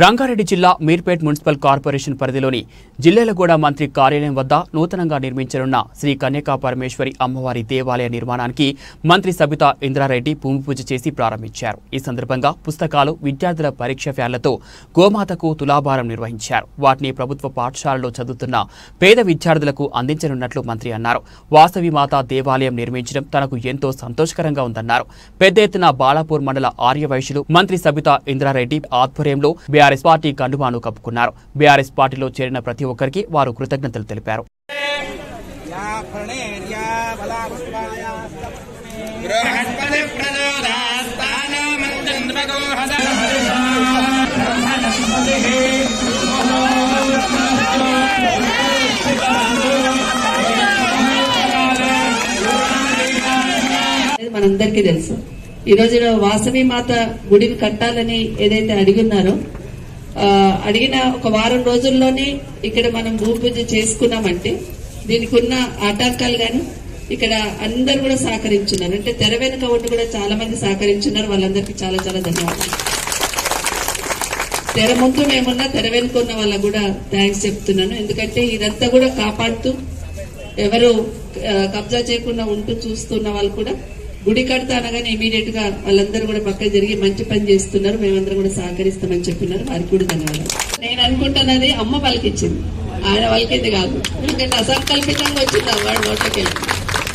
రంగారెడ్డి జిల్లా Meerpet municipal corporation పరిధిలోని జిల్లేలగూడ మంత్రి కార్యాలయం వద్ద నూతనంగా నిర్మించనున్న శ్రీ కన్యకా పరమేశ్వరి అమ్మవారి దేవాలయ నిర్మాణానికి మంత్రి సబితా ఇంద్రారెడ్డి భూమి పూజ చేసి ప్రారంభించారు. ఈ సందర్భంగా పుస్తకాలు విద్యార్థుల పరీక్ష ఫ్యాన్లతో గోమాతకు తులాభారం నిర్వహించారు. వాటిని ప్రభుత్వ పాఠశాలలో చదువుతున్న పేద విద్యార్థులకు అందించనున్నట్లు మంత్రి అన్నారు. వాసవి మాత దేవాలయం నిర్మించడం తనకు ఎంతో సంతోషకరంగా ఉందన్నారు. పెద్ద ఎత్తున బాలాపూర్ మండల ఆర్యవైశ్యులు మంత్రి సబితా ఇంద్రారెడ్డి ఆధ్వర్యంలో బీఆర్ఎస్ పార్టీ కండుమాను కప్పుకున్నారు. బీఆర్ఎస్ పార్టీలో చేరిన ప్రతి ఒక్కరికి వారు కృతజ్ఞతలు తెలిపారు. మనందరికీ తెలుసు. ఈ వాసవి మాత గుడిని కట్టాలని ఏదైతే అడిగి ఉన్నారో అడిగిన ఒక వారం రోజుల్లోనే ఇక్కడ మనం భూమి పూజ చేసుకున్నామంటే దీనికి ఉన్న ఆటంకాలు గాని ఇక్కడ అందరు కూడా సహకరించున్నారు. అంటే తెర వెనుక ఉండి కూడా చాలా మంది సహకరించున్నారు. వాళ్ళందరికీ చాలా చాలా ధన్యవాదాలు. తెర ముందు మేమున్నా తెర వెనుక ఉన్న వాళ్ళకు కూడా థ్యాంక్స్ చెప్తున్నాను. ఎందుకంటే ఇదంతా కూడా కాపాడుతూ ఎవరు కబ్జా చేయకుండా ఉంటూ చూస్తున్న వాళ్ళు కూడా గుడి కడతా అనగానే ఇమీడియట్గా వాళ్ళందరూ కూడా పక్క జరిగి మంచి పని చేస్తున్నారు. మేమందరం కూడా సహకరిస్తామని చెప్పినారు. వారికి కూడా ధన్యవాదాలు. నేను అనుకుంటున్నది అమ్మ పలికిచ్చింది. ఆయన పలికింది కాదు. ఎందుకంటే అసంకల్పితంగా వచ్చింది ఆ వాడు నోట్లకి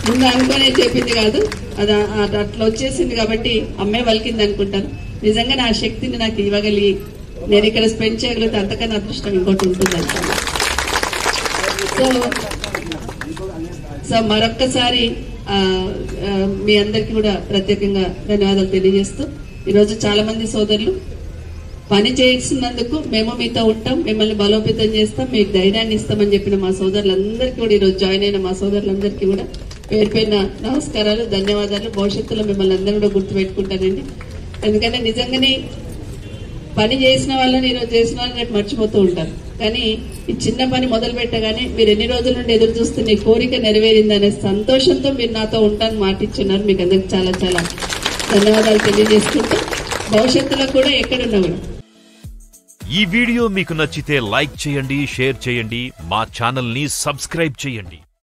ముందు అనుకోనే చెప్పింది కాదు. అది అది అట్లా వచ్చేసింది కాబట్టి అమ్మే పలికింది అనుకుంటాను. నిజంగా నా శక్తిని నాకు ఇవ్వగలిగి నేను ఇక్కడ స్పెండ్ చేయగలిగితే అంతకన్నా అదృష్టం ఇంకోటి ఉంటుంది అనుకున్నాను సో సో మరొక్కసారి మీ అందరికీ కూడా ప్రత్యేకంగా ధన్యవాదాలు తెలియజేస్తూ ఈరోజు చాలా మంది సోదరులు పని చేసినందుకు మేము మీతో ఉంటాం మిమ్మల్ని బలోపేతం చేస్తాం మీకు ధైర్యాన్ని ఇస్తామని చెప్పిన మా సోదరులందరికీ కూడా ఈరోజు జాయిన్ అయిన మా సోదరులందరికీ కూడా పేరు నమస్కారాలు ధన్యవాదాలు. భవిష్యత్తులో మిమ్మల్ని అందరూ కూడా గుర్తుపెట్టుకుంటానండి ఎందుకంటే నిజంగానే పని చేసిన వాళ్ళని ఈరోజు చేసిన వాళ్ళని రేపు మర్చిపోతూ ఉంటారు. కానీ ఈ చిన్న పని మొదలు పెట్టగానే మీరు ఎన్ని రోజుల నుండి ఎదురు చూస్తున్న కోరిక నెరవేరిందనే సంతోషంతో మీరు నాతో ఉంటాను మాటిచ్చున్నారు. మీకు అందరికి చాలా చాలా ధన్యవాదాలు తెలియజేసుకుంటూ భవిష్యత్తులో కూడా ఎక్కడున్నా కూడా. ఈ వీడియో మీకు నచ్చితే లైక్ చేయండి షేర్ చేయండి మా ఛానల్ని సబ్స్క్రైబ్ చేయండి.